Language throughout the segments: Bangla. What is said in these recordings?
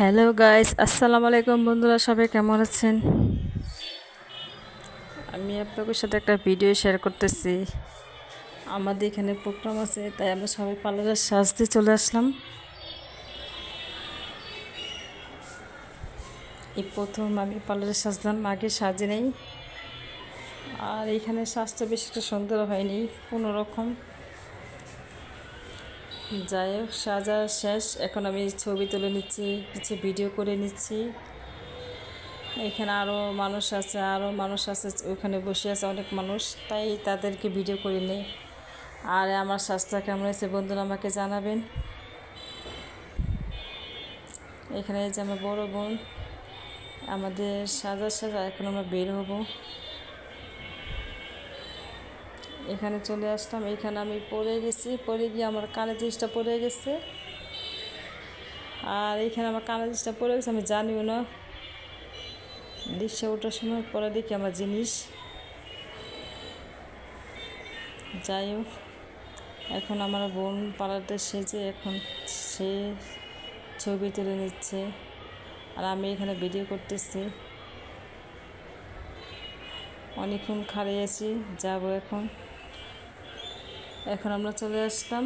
হ্যালো গাইস, আসসালামু আলাইকুম বন্ধুরা, সবাই কেমন আছেন? আমি আপনাদের সাথে একটা ভিডিও শেয়ার করতেছি। আমাদের এখানে প্রোগ্রাম আছে, তাই আমরা সবাই পার্লারের সাজতে চলে আসলাম। এই প্রথম আমি পার্লারে সাজলাম, আগে সাজে নেই। আর এখানে সাজটা বেশি একটা সুন্দর হয়নি, কোনো রকম। যাই হোক সাজা শেষ। এখন আমি ছবি তুলে নিচ্ছি, কিছু ভিডিও করে নিচ্ছি। এখানে আরও মানুষ আছে আরও মানুষ আছে, ওখানে বসে আছে অনেক মানুষ, তাই তাদেরকে ভিডিও করে নেই। আর আমার স্বাস্থ্য কেমন হয়েছে বন্ধুরা আমাকে জানাবেন। এখানে যে আমার বড় বোন, আমাদের সাজা সাজা, এখন আমরা বের হব। এখানে চলে আসলাম। এখানে আমি পড়ে গেছি। পড়ে গিয়ে আমার কানে জিনিসটা পড়ে গেছে। আর এখানে আমার কানে জিনিসটা পড়ে গেছে, আমি জানিও না। রিক্সা ওঠার সময় পরে দেখি আমার জিনিস। যাই হোক, এখন আমার বোন পাড়াতে সেজে এখন সে ছবি তুলে নিচ্ছে। আর আমি এখানে ভিডিও করতেছি। অনেকক্ষণ খাড়িয়েছি যাব এখন। এখন আমরা চলে আসলাম।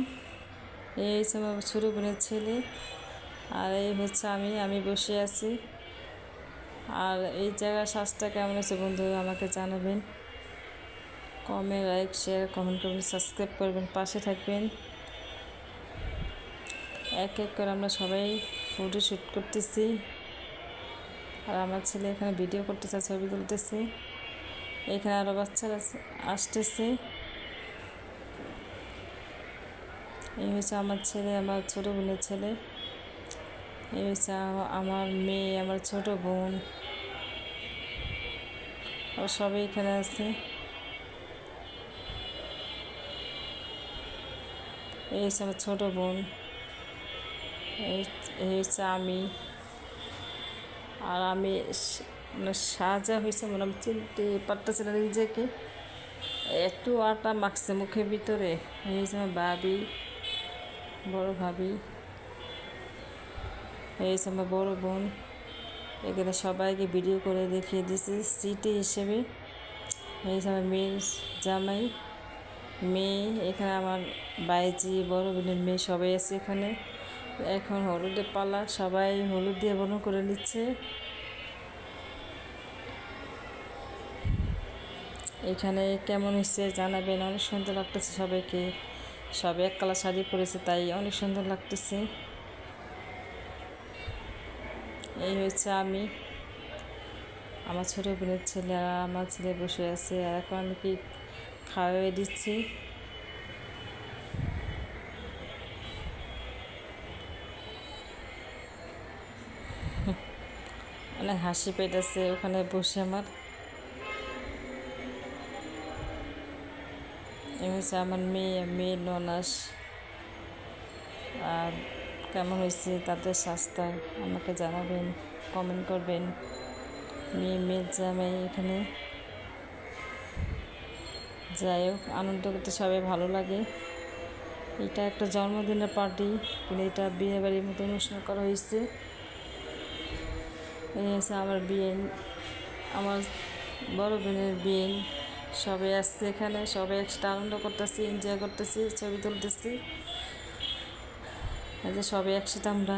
এই হচ্ছে আমার ছোটো বোনের ছেলে, আর এই হচ্ছে আমি আমি বসে আছি। আর এই জায়গার শ্বাসটা কেমন আছে বন্ধু, আমাকে জানাবেন। কমে লাইক, শেয়ার, কমেন্ট করবেন, সাবস্ক্রাইব করবেন, পাশে থাকবেন। এক এক করে আমরা সবাই ফটো শ্যুট করতেছি। আর আমার ছেলে এখানে ভিডিও করতেছে, ছবি তুলতেছে। এখানে আরও বাচ্চারা আসতেছে। এই হচ্ছে আমার ছেলে, আমার ছোটো বোনের ছেলে। এই হচ্ছে আমার মেয়ে, আমার ছোট বোন। আর সবাই এখানে আছে। এই হচ্ছে আমার ছোটো বোন। এই হচ্ছে আমি। আর আমি মানে সাজা হয়েছে মানে আমি চিনতে পারতেছি না নিজেকে। এত আটা মাখছে মুখের ভিতরে। এই হচ্ছে আমার বাবি বড় ভাবি। এই আমার বড় বোন, এখানে সবাইকে ভিডিও করে দেখিয়ে দিছি সিটি হিসেবে। এই আমার মেয়ের জামাই, মেয়ে, এখানে আমার বাইজি বড় বোনের মেয়ে সবাই আছে এখানে। এখন হলুদে পালা, সবাই হলুদ দিয়ে বর্ণ করে নিচ্ছে। এখানে কেমন হচ্ছে জানাবেন, অনেক সুন্দর লাগতেছে সবাইকে। সব এক কালার শাড়ি পরেছে, তাই অনেক সুন্দর লাগতেছে। এই হচ্ছে আমি, আমার ছোটো বোনের ছেলে আর আমার ছেলে বসে আছে, আর এখন আমি কি খাওয়াই দিচ্ছি। অনেক হাসি পেটেছে ওখানে বসে আমার। এ হচ্ছে আমার মেয়ে মেয়ের ননাস আর কেমন হয়েছে তাদের স্বাস্থ্য? আমাকে জানাবেন কমেন্ট করবেন। মেয়ে, মেয়ের জামাই এখানে। যাই হোক, আনন্দ করতে সবাই ভালো লাগে। এটা একটা জন্মদিনের পার্টি কিন্তু এটা বিয়ে বাড়ির মতো অনুষ্ঠান করা হয়েছে। এই হচ্ছে আমার বিয়ে আমার বড় বোনের বিয়ে সবাই আসছে এখানে সবাই একসাথে আনন্দ করতেছি এনজয় করতেছি, ছবি তুলতেছি। এই যে সবাই একসাথে আমরা